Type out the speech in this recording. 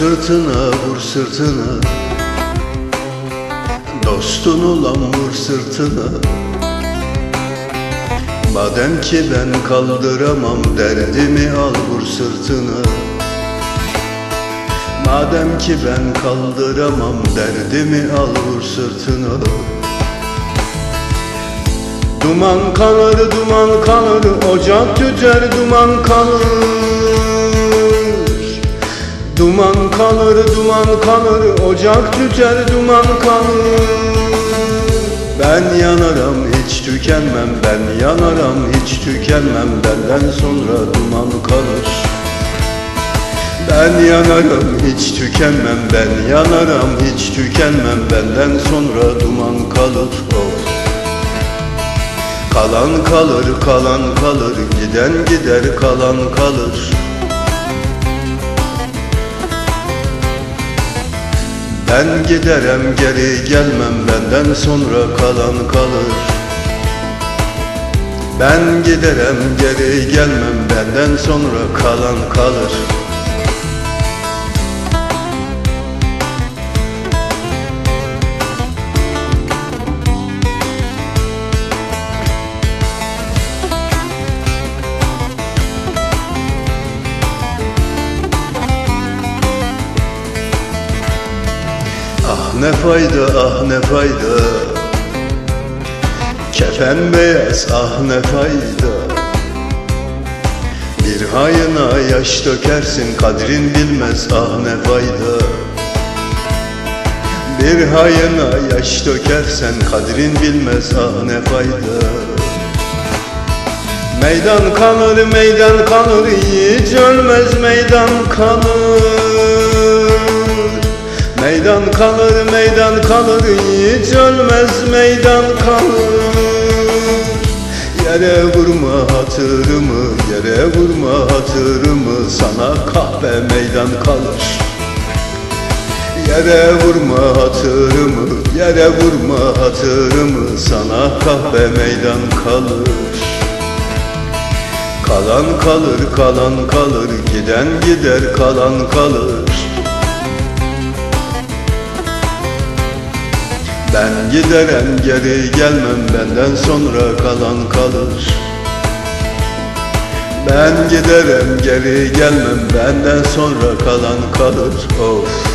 Sırtına vur sırtına Dostun olan vur sırtına. Madem ki ben kaldıramam derdimi al vur sırtına. Madem ki ben kaldıramam derdimi al vur sırtına. Duman kalır duman kalır ocak tüter duman kalır Duman kalır duman kalır ocak tüter duman kalır Ben yanarım hiç tükenmem ben yanarım hiç tükenmem benden sonra duman kalır Ben yanarım hiç tükenmem ben yanarım hiç tükenmem benden sonra duman kalır. Oh. Kalan kalır kalan kalır giden gider kalan kalır Ben giderem geri gelmem benden sonra kalan kalır. Ben giderem geri gelmem benden sonra kalan kalır ne fayda ah ne fayda? Kefen beyaz ah ne fayda? Bir hayına yaş dökersin kadrin bilmez ah ne fayda? Bir hayına yaş dökersen kadrin bilmez ah ne fayda? Meydan kalır meydan kalır hiç ölmez meydan kalır Meydan kalır kalır hiç ölmez meydan kalır. Yere vurma hatırımı yere vurma hatırımı sana kahve meydan kalır. Yere vurma hatırımı yere vurma hatırımı sana kahve meydan kalır. Kalan kalır kalan kalır giden gider kalan kalır Ben giderem geri gelmem benden sonra kalan kalır. Ben giderem geri gelmem benden sonra kalan kalır. Of